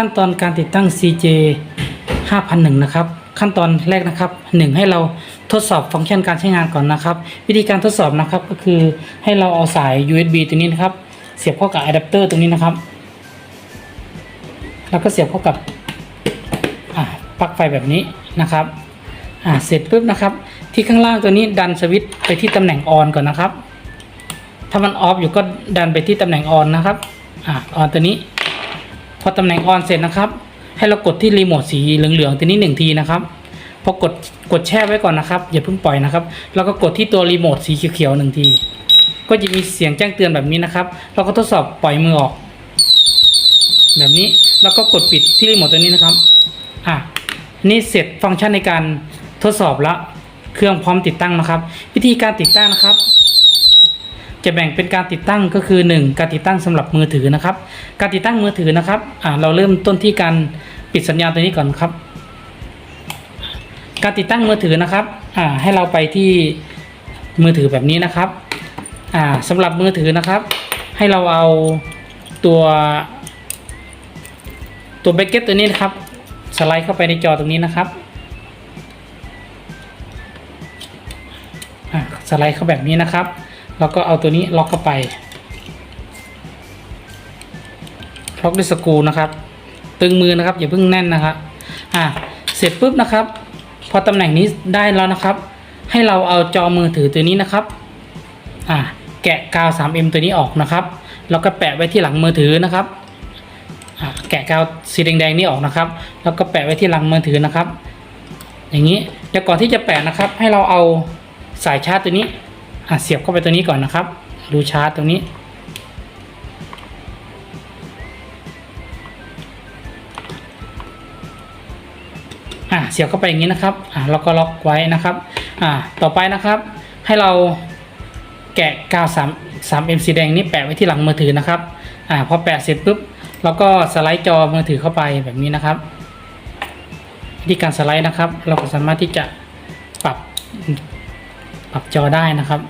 ขั้นตอนการติดตั้ง CJ 5001 นะครับ ขั้นตอนแรกนะครับ 1 ให้เราทดสอบฟังก์ชันการใช้งานก่อนนะครับ วิธีการทดสอบนะครับก็คือให้เราเอาสาย USB ตัวนี้นะครับ เสียบเข้ากับอะแดปเตอร์ตรงนี้นะครับ แล้วก็เสียบเข้ากับปลั๊กไฟแบบนี้นะครับอ่าเสร็จปุ๊บนะครับ ที่ข้างล่างตัวนี้ดันสวิตช์ไปที่ตำแหน่งออนก่อนนะครับ ถ้ามันออฟอยู่ก็ดันไปที่ตำแหน่งออนนะครับอ่าออนตัวนี้ พอตำแหน่งออนเสร็จนะครับ ให้เรากดที่รีโมทสีเหลืองๆตัวนี้หนึ่งทีนะครับพอกดกดแช่ไว้ก่อนนะครับอย่าเพิ่งปล่อยนะครับ แล้วก็กดที่ตัวรีโมทสีเขียวๆหนึ่งที ก็จะมีเสียงแจ้งเตือนแบบนี้นะครับ เราก็ทดสอบปล่อยมือออก แบบนี้แล้วก็กดปิดที่รีโมทตัวนี้นะครับอะนี่เสร็จฟังก์ชันในการทดสอบแล้วเครื่องพร้อมติดตั้งนะครับ วิธีการติดตั้งนะครับ จะแบ่งเป็นการติดตั้งก็คือ 1 การติดตั้งสำหรับมือถือนะครับ การติดตั้งมือถือนะครับเราเริ่มต้นที่การปิดสัญญาณตัวนี้ก่อนครับ การติดตั้งมือถือนะครับให้เราไปที่มือถือแบบนี้นะครับอ่าสำหรับมือถือนะครับ ให้เราเอาตัวตัวแบ็กเก็ตตัวนี้นะครับ สไลด์เข้าไปในจอตรงนี้นะครับสไลด์เข้าแบบนี้นะครับ แล้วก็เอาตัวนี้ล็อกเข้าไป ล็อกด้วยสกูนะครับ ตึงมือนะครับอย่าเพิ่งแน่นนะครับ อ่าเสร็จปุ๊บนะครับ พอตำแหน่งนี้ได้แล้วนะครับ ให้เราเอาจอมือถือตัวนี้นะครับ อ่าแกะกาว 3M ตัวนี้ออกนะครับ แล้วก็แปะไว้ที่หลังมือถือนะครับ อ่าแกะกาวสีแดงๆนี้ออกนะครับ แล้วก็แปะไว้ที่หลังมือถือนะครับ อย่างนี้เดี๋ยวก่อนที่จะแปะนะครับ ให้เราเอาสายชาร์จตัวนี้ อะเสียบเข้าไปตัวนี้ก่อนนะครับรูชาร์จตรงนี้ อะเสียบเข้าไปอย่างนี้นะครับ อะเราก็ล็อกไว้นะครับ อะต่อไปนะครับ ให้เราแกะกาว3 3 m สีแดงนี้แปะไว้ที่หลังมือถือนะครับ อะพอแปะเสร็จปุ๊บเราก็สไลด์จอมือถือเข้าไปแบบนี้นะครับวิธีการสไลด์นะครับ เราก็สามารถที่จะปรับ ปรับจอได้นะครับ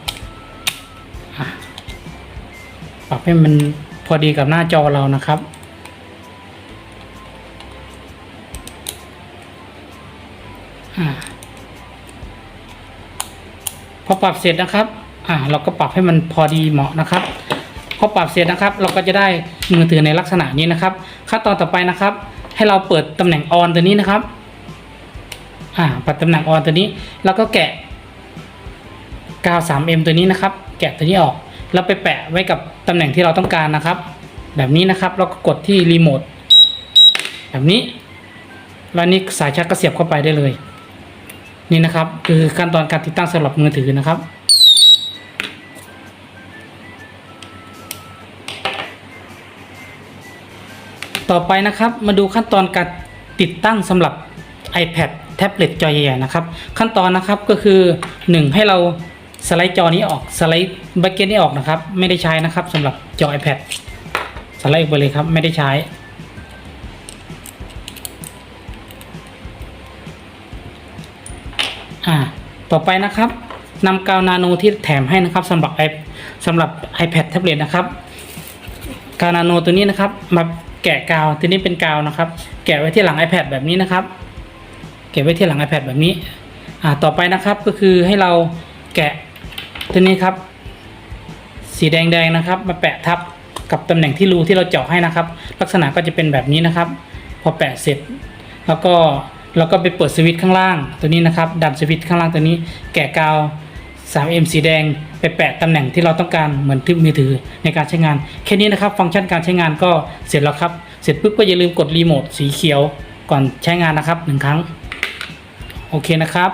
ปรับให้มันพอดีกับหน้าจอเรานะครับอพอปรับเสร็จนะครับ อ่า เราก็ปรับให้มันพอดีเหมาะนะครับ พอปรับเสร็จนะครับ เราก็จะได้มือถือในลักษณะนี้นะครับ ขั้นตอนต่อไปนะครับ ให้เราเปิดตำแหน่งออนตัวนี้นะครับ อ่าเปิดตำแหน่งออนตัวนี้ แล้วก็แกะ กาว 3M ตัวนี้นะครับ แกะตัวนี้ออก แล้วไปแปะไว้กับตำแหน่งที่เราต้องการนะครับ แบบนี้นะครับเราก็กดที่รีโมทแบบนี้ แล้วนี่สายชาร์จก็เสียบเข้าไปได้เลย นี่นะครับ คือขั้นตอนการติดตั้งสำหรับมือถือนะครับต่อไปนะครับมาดูขั้นตอนการติดตั้งสำหรับ iPad แท็บเล็ตจอใหญ่ๆนะครับ ขั้นตอนนะครับก็คือ 1 ให้เรา สไลด์จอนี้ออกสไลด์แบ็กเก็ตนี้ออกนะครับ ไม่ได้ใช้นะครับสำหรับจอ iPad สไลด์ออกไปเลยครับ ไม่ได้ใช้อ่าต่อไปนะครับนำกาวนาโนที่แถมให้นะครับสำหรับ i สำหรับ iPad แท็บเล็ตนะครับกาวนาโนตัวนี้นะครับ มาแกะกาวตัวนี้เป็นกาวนะครับ แกะไว้ที่หลัง iPad แบบนี้นะครับเก็บไว้ที่หลัง iPad แบบนี้ อ่าต่อไปนะครับก็คือให้เราแกะ ตัวนี้ครับ สีแดงๆนะครับ มาแปะทับกับตำแหน่งที่รูที่เราเจาะให้นะครับ ลักษณะก็จะเป็นแบบนี้นะครับ พอแปะเสร็จ แล้วก็เราก็ไปเปิดสวิตช์ข้างล่างตัวนี้นะครับ ดันสวิตช์ข้างล่างตัวนี้ แกะกาว 3M สีแดง ไปแปะตำแหน่งที่เราต้องการเหมือนที่มือถือในการใช้งาน แค่นี้นะครับ ฟังก์ชันการใช้งานก็เสร็จแล้วครับ เสร็จปุ๊บก็อย่าลืมกดรีโมทสีเขียวก่อนใช้งานนะครับหนึ่งครั้ง โอเคนะครับ